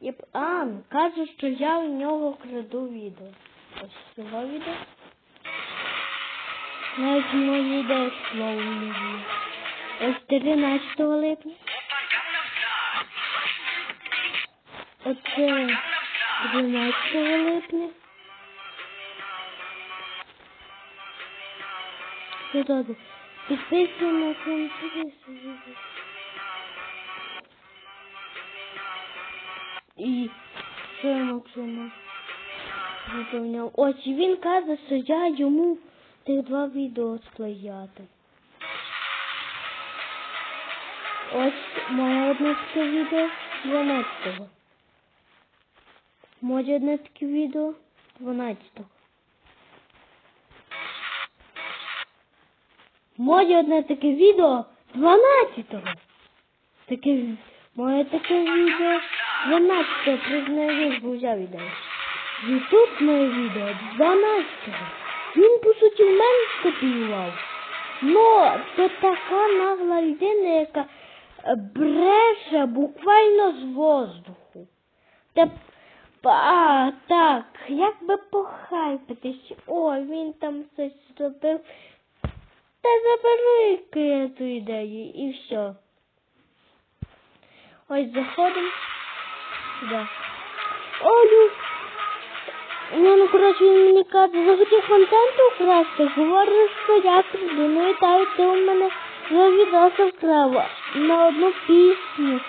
Я А, каже, що я у нього краду відео. Ось цього відео. Навіть моє відео слово не є. Ось 13 липня. Оце 12 липня. Що добре. І Максима виповняв? Ось він каже, що я йому тих два відео склеяти. Ось моє одне таке відео 12-го. Моє одне таке відео 12-го. Моє одне таке відео 12-го. Таке моє таке відео 12-го признаю, бо взяв ідею. Ютуб моє відео 12-го. Він, по суті, в мене скопіював. Ну, це така нагла людина, яка е, бреше буквально з воздуху. Та, а, так, як би похайпитись, о, він там щось зробив. Та забери ту ідею і все. Ось заходимо сюди. Олю. Ну, ну, коротше, він мені каже, захотів контенту вкрасти, говорю, що я придумаю, та й ти у мене два відоси вкрав на одну пісню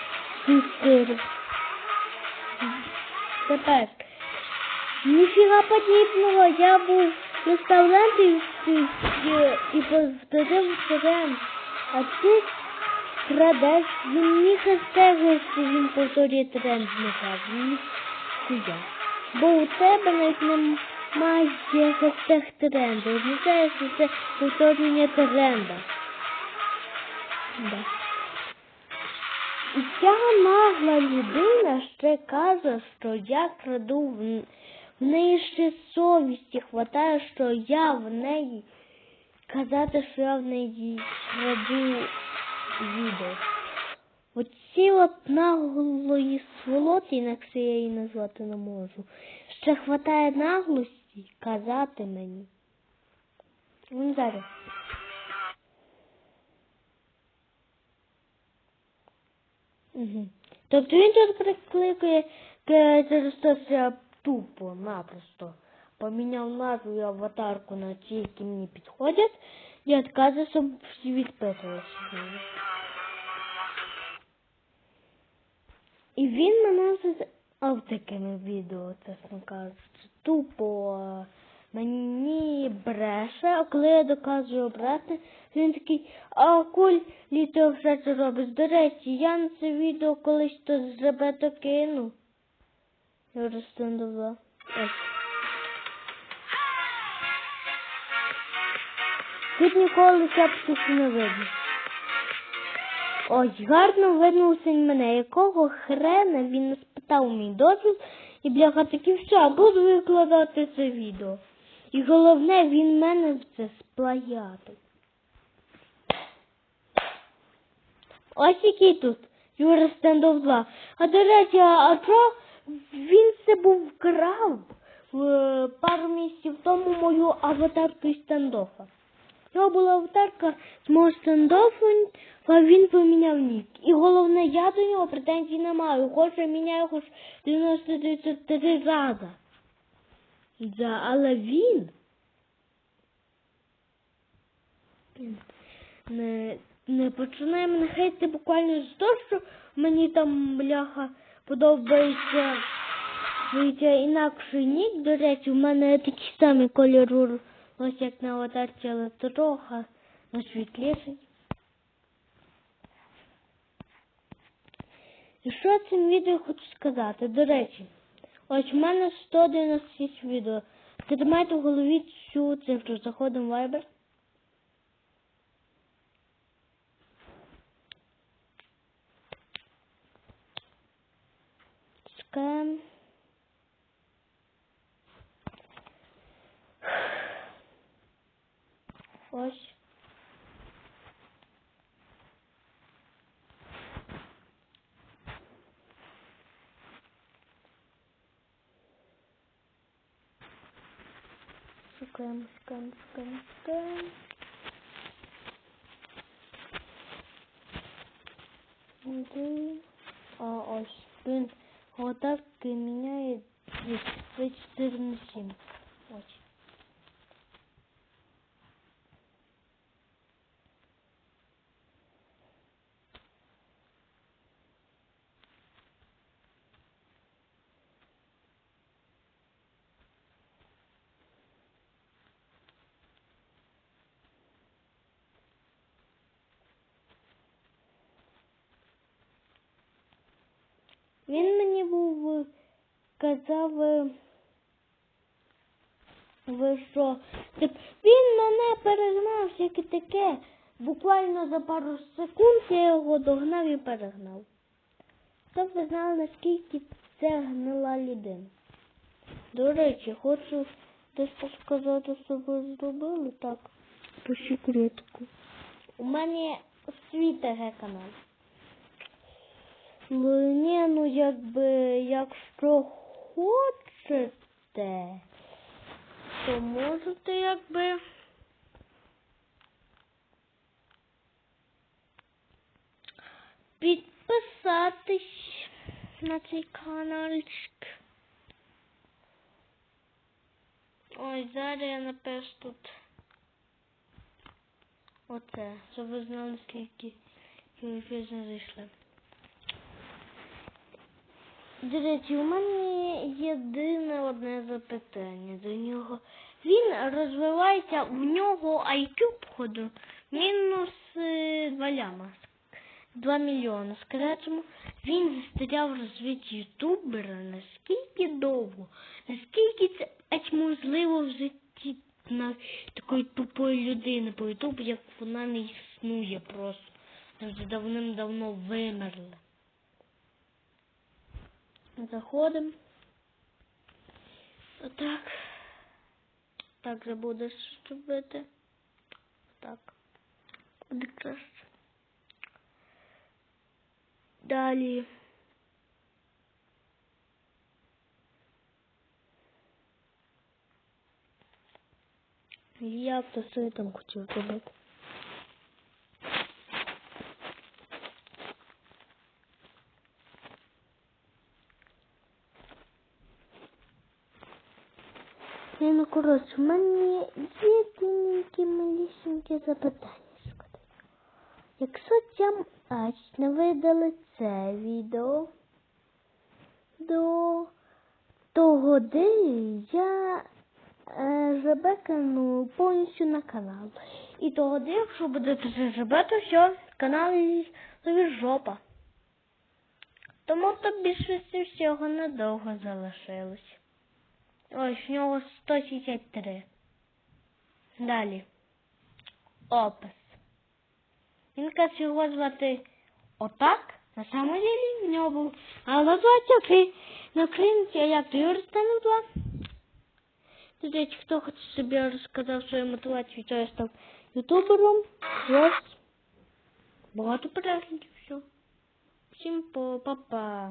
чотири. Тепер. Ніфіга подібного, я був реставрант і, і, і повторив тренд. А ти крадеш, він мені каже, що він повторює тренд не каже. Ніхуя. Бо у тебе навіть немає хештег тренду. Означає, що це повторювання тренда. Да. І ця нагла людина ще каже, що я краду в, в неї ще совісті хватає, що я в неї казати, що я в неї краду відео. Оці от наглої сволоти, інакше я її назвати не можу. Ще хватає наглості казати мені. Вон зараз. Угу. Тобто він тут прикликає через те, тупо, напросто поміняв назву і аватарку на ті, які мені підходять, відписувалися. з мене. І він мене задав такими відео, чесно кажучи. Тупо е, мені бреше, а коли я доказую обратне, він такий, а куль літо вже це робиш. До речі, я на це відео колись то з ребето кину. Я розтандувала. Ось. Тут ніколи кепсусу не видно. Ось, гарно видно усень мене, якого хрена він спитав мій дозвіл, і бляха таки все, буду викладати це відео. І головне, він мене це сплаятив. Ось який тут Юра Стендов 2. А до речі, а що він це був вкрав е, пару місяців тому мою аватарку стендофа. Нього була аватарка з мого стендофу, а він поміняв нік. І головне, я до нього претензій не маю. Хоч я міняю хоч 93 рази. Да, але він не, не починає мене хейтити буквально з того, що мені там бляха подобається Дивіться, інакший нік, до речі, у мене такі самі кольори, ось як на аватарці, але трохи на світліший. І що цим відео хочу сказати? До речі, ось у мене 196 відео. Тримайте в голові цю цифру. Заходимо в Viber. Скан. Ось. Шукаємо, шукаємо, шукаємо, шукаємо. Де? А, ось. Він отак і міняє від 4 на 7. Ось. Він мені був е, казав, е, ви що, він мене перегнав, всяке таке. Буквально за пару секунд я його догнав і перегнав. Щоб ви знали, наскільки це гнила людина. До речі, хочу десь сказати, що ви зробили так. По секретку. У мене свій ТГ канал. Ну, ні, ну якби, якщо хочете, то можете якби. Підписатись на цей каналчик. Ой, зараз я напишу тут. Оце, щоб ви знали, скільки пізно зайшли. До речі, у мене єдине одне запитання до нього. Він розвивається, в нього IQ, походу, мінус е, 2 ляма. 2 мільйони. Скажемо, він застряв розвиті ютубера наскільки довго, наскільки це можливо в житті на такої тупої людини по ютубу, як вона не існує просто. Вже давним-давно вимерла. Заходимо. Отак. Так забуду зробити. Так. Буде краще. Далі. Я я там хотів зробити. Ні, ну коротше, в мене єдиненькі малісінькі запитання. Якщо ця ач не видали це відео до того, де я е, жебекану повністю на канал. І того, де, якщо будете то все, канал тобі жопа. Тому то більше всього недовго залишилось. Ось, в нього 163. Далі. Опис. Він каже його звати отак. На самом деле в нього був. А називається ти на клініці, а як то Юрій стане два. До речі, хто хоче собі розказав свою мотивацію, то я став ютубером. Ось. Багато переглядів, все. Всім по папа.